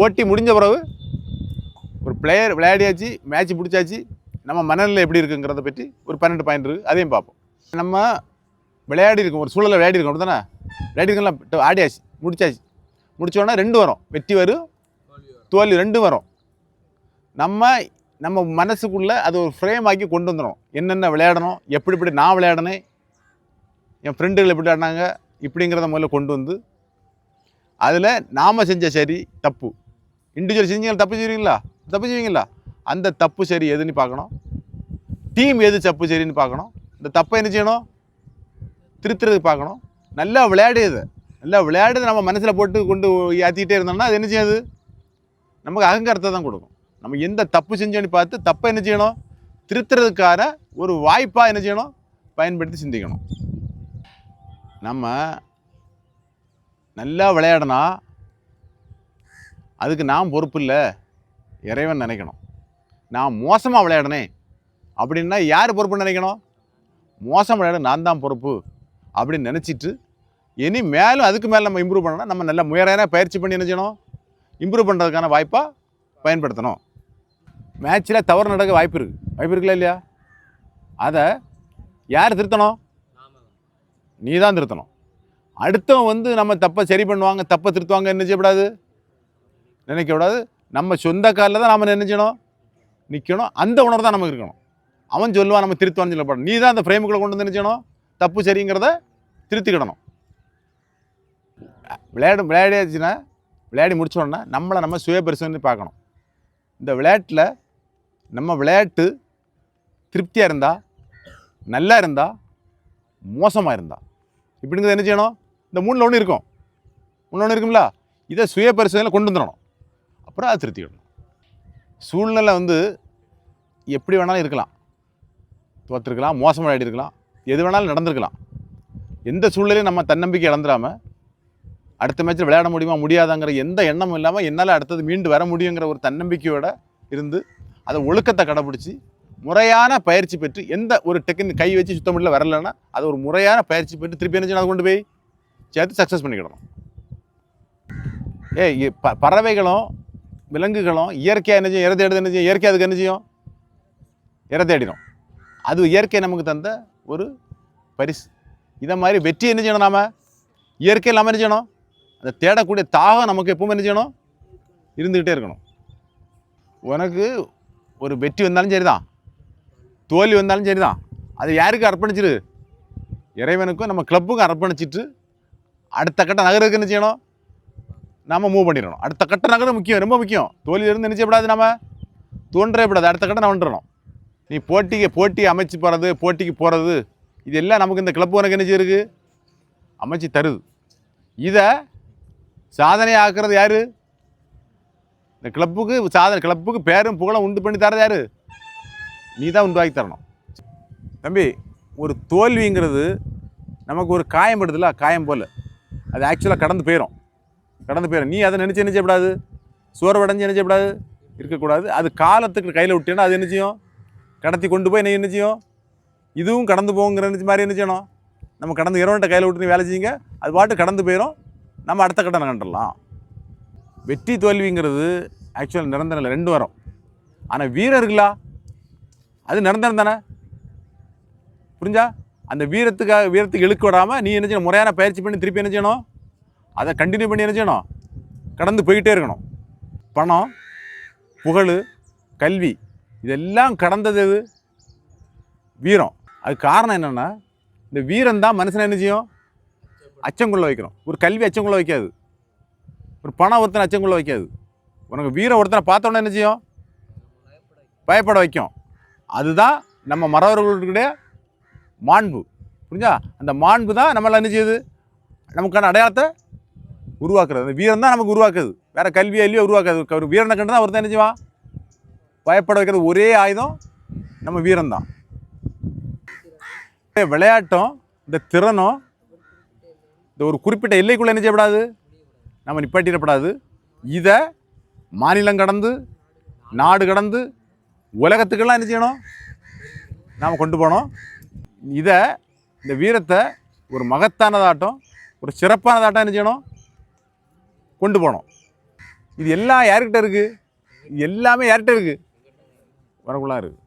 போட்டி முடிஞ்ச பிறகு ஒரு பிளேயர் விளையாடியாச்சு மேட்ச் பிடிச்சாச்சு நம்ம மனநிலை எப்படி இருக்குங்கிறத பற்றி ஒரு பன்னெண்டு பாயிண்ட் இருக்குது அதையும் பார்ப்போம். நம்ம விளையாடி இருக்கோம் ஒரு சூழலில் விளையாடி இருக்கோம் தானே விளையாடிருக்கலாம் ஆடியாச்சு முடிச்சாச்சு. முடித்தோடனே ரெண்டு வரும். வெற்றி வரும் தோல்வி ரெண்டும் வரும். நம்ம நம்ம மனசுக்குள்ளே அது ஒரு ஃப்ரேம் ஆக்கி கொண்டு வந்துடும் என்னென்ன விளையாடணும் எப்படி எப்படி நான் விளையாடினேன் என் ஃப்ரெண்டுகள் எப்படி விளையாடினாங்க இப்படிங்கிறத முதல்ல கொண்டு வந்து அதில் நாம் செஞ்ச சரி தப்பு. இண்டிவிஜுவல் செஞ்சீங்களா தப்பு செய்வீங்களா தப்பு செய்வீங்களா? அந்த தப்பு சரி எதுன்னு பார்க்கணும். டீம் எது தப்பு சரின்னு பார்க்கணும். இந்த தப்பை என்ன செய்யணும்? திருத்துறதுக்கு பார்க்கணும். நல்லா விளையாடியது நல்லா விளையாடுது நம்ம மனசில் போட்டு கொண்டு ஏற்றிக்கிட்டே இருந்தோம்னா அது என்ன செய்யாது? நமக்கு அகங்காரத்தை தான் கொடுக்கும். நம்ம எந்த தப்பு செஞ்சோன்னு பார்த்து தப்பை என்ன செய்யணும்? திருத்துறதுக்கான ஒரு வாய்ப்பாக என்ன செய்யணும்? பயன்படுத்தி சிந்திக்கணும். நம்ம நல்லா விளையாடினா அதுக்கு நான் பொறுப்பு இல்லை. இறைவன் நினைக்கணும். நான் மோசமாக விளையாடினேன் அப்படின்னா யார் பொறுப்புன்னு நினைக்கணும்? மோசம் விளையாட நான் தான் பொறுப்பு. அப்படின்னு நினச்சிட்டு இனி மேலும் அதுக்கு மேலே நம்ம இம்ப்ரூவ் பண்ணோம்னா நம்ம நல்ல முயற்சியாக பயிற்சி பண்ணி என்ன செய்யணும் இம்ப்ரூவ் பண்ணுறதுக்கான வாய்ப்பாக பயன்படுத்தணும் மேட்ச்சில் தவறு நடக்க வாய்ப்பு இருக்குது வாய்ப்பு இருக்குல்ல இல்லையா? அதை யார் திருத்தணும்? நீ தான் திருத்தணும். அடுத்தவன் வந்து நம்ம தப்பை சரி பண்ணுவாங்க தப்பை திருத்துவாங்க என்ன செய்யக்கூடாது நினைக்கக்கூடாது நம்ம சொந்த காலில் தான் நாம் நினைச்சணும் நிற்கணும் அந்த உணர்வு தான் நமக்கு இருக்கணும். அவன் சொல்லுவான் நம்ம திருத்துவான்னு சொல்லப்படும் நீ தான் அந்த ஃப்ரேமுக்குள்ளே கொண்டு வந்து என்ன தப்பு சரிங்கிறத திருத்திக்கிடணும். விளையாடு விளையாடியாச்சுன்னா விளையாடி முடிச்சோடனே நம்மளை நம்ம சுய பரிசோதனை பார்க்கணும். இந்த விளையாட்டில் நம்ம விளையாட்டு திருப்தியாக இருந்தால் நல்லா இருந்தால் மோசமாக இருந்தா இப்படிங்கிறது என்ன செய்யணும்? இந்த மூணில் ஒன்று இருக்கும். ஒன்று ஒன்று இருக்கும்ல? இதை சுய பரிசோதனையில் கொண்டு வந்துடணும். அப்புறம் அதை திருத்திக்கிடணும் சூழ்நிலை வந்து எப்படி வேணாலும் இருக்கலாம். தோற்றுருக்கலாம் மோசமாக இருக்கலாம். எது வேணாலும் நடந்திருக்கலாம். எந்த சூழ்நிலையும் நம்ம தன்னம்பிக்கை இழந்துடாமல் அடுத்த மேட்ச்சில் விளையாட முடியுமா முடியாதாங்கிற எந்த எண்ணமும் இல்லாமல் என்னால் அடுத்தது மீண்டு வர முடியுங்கிற ஒரு தன்னம்பிக்கையோட இருந்து அதை ஒழுக்கத்தை கடைப்பிடிச்சி முறையான பயிற்சி பெற்று எந்த ஒரு டெக்னிக் கை வச்சு சுத்தம் முடியல வரலன்னா அது ஒரு முறையான பயிற்சி பெற்று திருப்பி என்ன அதை கொண்டு போய் சேர்த்து சக்ஸஸ் பண்ணிக்கிடணும். ஏய் இ- பறவைகளும் விலங்குகளும் இயற்கையாக என்ன செய்யும் இறை தேடுது என்ன செய்யும் இயற்கை அதுக்கு என்ன செய்யும் இறை தேடிடும். அது இயற்கை நமக்கு தந்த ஒரு பரிசு. இதை மாதிரி வெற்றி என்ன செய்யணும் நாம்? இயற்கை இல்லாமல் என்ன செய்யணும்? அந்த தேடக்கூடிய தாகம் நமக்கு எப்பவும் என்ன செய்யணும்? இருந்துக்கிட்டே இருக்கணும். உனக்கு ஒரு வெற்றி வந்தாலும் சரிதான். தோல்வி வந்தாலும் சரிதான். அது யாருக்கு அர்ப்பணிச்சிரு? இறைவனுக்கும் நம்ம கிளப்புக்கும் அர்ப்பணிச்சிட்டு அடுத்த கட்ட நகருக்கு என்ன செய்யணும்? நாம் மூவ் பண்ணிடணும். அடுத்த கட்ட நகரம் முக்கியம் ரொம்ப முக்கியம். தோல்வியிலிருந்து என்ன செய்யக்கூடாது நம்ம தோன்றவே கூடாது. அடுத்த கட்டம் நான் வந்துடணும். நீ போட்டிக்கு போட்டி அமைச்சு போகிறது போட்டிக்கு போகிறது இது எல்லாம் நமக்கு இந்த கிளப்பு உனக்கு என்ன செய்யிருக்கு? அமைச்சு தருது. இதை சாதனை ஆக்குறது யார்? இந்த கிளப்புக்கு சாதனை கிளப்புக்கு பேரும் புகழும் உண்டு பண்ணி தரது யார்? நீ தான் உண்டாக்கி தரணும். தம்பி ஒரு தோல்விங்கிறது நமக்கு ஒரு காயம் படுதுல காயம் போல். அது ஆக்சுவலாக கடந்து போயிடும் கடந்து போயிடும் நீ அதை நினச்சி நினைச்சப்படாது சோர்வடைஞ்சு நினைச்சப்படாது இருக்கக்கூடாது. அது காலத்துக்கு கையில் விட்டேன்னா அது என்ன செய்யும்? கடத்தி கொண்டு போய் என்ன செய்யும்? இதுவும் கடந்து போங்கிற நினைச்ச மாதிரி என்ன செய்யணும்? நம்ம கடந்து இரவன்ட்ட கையில் விட்டு வேலை செய்யுங்க அது பாட்டு கடந்து போயிடும் நம்ம அடுத்த கட்டணம் கண்டுடலாம் வெற்றி தோல்விங்கிறது ஆக்சுவல் நிரந்தரம் இல்லை ரெண்டு வரும். ஆனால் வீரர்களா அது நிரந்தரம் தானே? புரிஞ்சா? அந்த வீரத்துக்காக வீரத்துக்கு இழுக்க விடாமல் நீ என்ன செய்யணும்? முறையான பயிற்சி பண்ணி திருப்பி என்ன செய்யணும்? அதை கண்டினியூ பண்ணி என்ன செய்யணும்? கடந்து போய்கிட்டே இருக்கணும். பணம் புகழ் கல்வி இதெல்லாம் கடந்தது எது? வீரம். அது காரணம் என்னென்னா இந்த வீரம் தான் மனுஷனை என்ன செய்யும்? அச்சங்குள்ள வைக்கணும். ஒரு கல்வி அச்சங்குள்ள வைக்காது. ஒரு பணம் ஒருத்தனை அச்சங்குள்ள வைக்காது. உனக்கு வீரம் ஒருத்தனை பார்த்தோன்னே என்ன செய்யும்? பயப்பட வைக்கும். அதுதான் நம்ம மறவர்களுடைய மாண்பு. புரிஞ்சா? அந்த மாண்பு தான் நம்மளை என்ன செய்யுது? நமக்கான அடையாளத்தை உருவாக்குறது. அந்த வீரம் தான் நமக்கு உருவாக்குது வேற கல்வியோ இல்லையோ உருவாக்காது. ஒரு வீரனை கண்டு தான் ஒருத்தன் தான் நினைச்சுவான் பயப்பட வைக்கிறது ஒரே ஆயுதம் நம்ம வீரம்தான் விளையாட்டும் இந்த திறனும் இந்த ஒரு குறிப்பிட்ட எல்லைக்குள்ளே என்ன செய்யப்படாது? நம்ம நிப்பாட்டிடப்படாது. இதை மாநிலம் கடந்து நாடு கடந்து உலகத்துக்கெல்லாம் என்ன செய்யணும்? நாம் கொண்டு போனோம். இதை இந்த வீரத்தை ஒரு மகத்தானதாட்டம் ஒரு சிறப்பானதாட்டம் என்ன செய்யணும்? கொண்டு போகணும் இது எல்லாம் யார்கிட்ட இருக்குது எல்லாமே யார்கிட்ட இருக்குது வரக்குள்ளா இருக்குது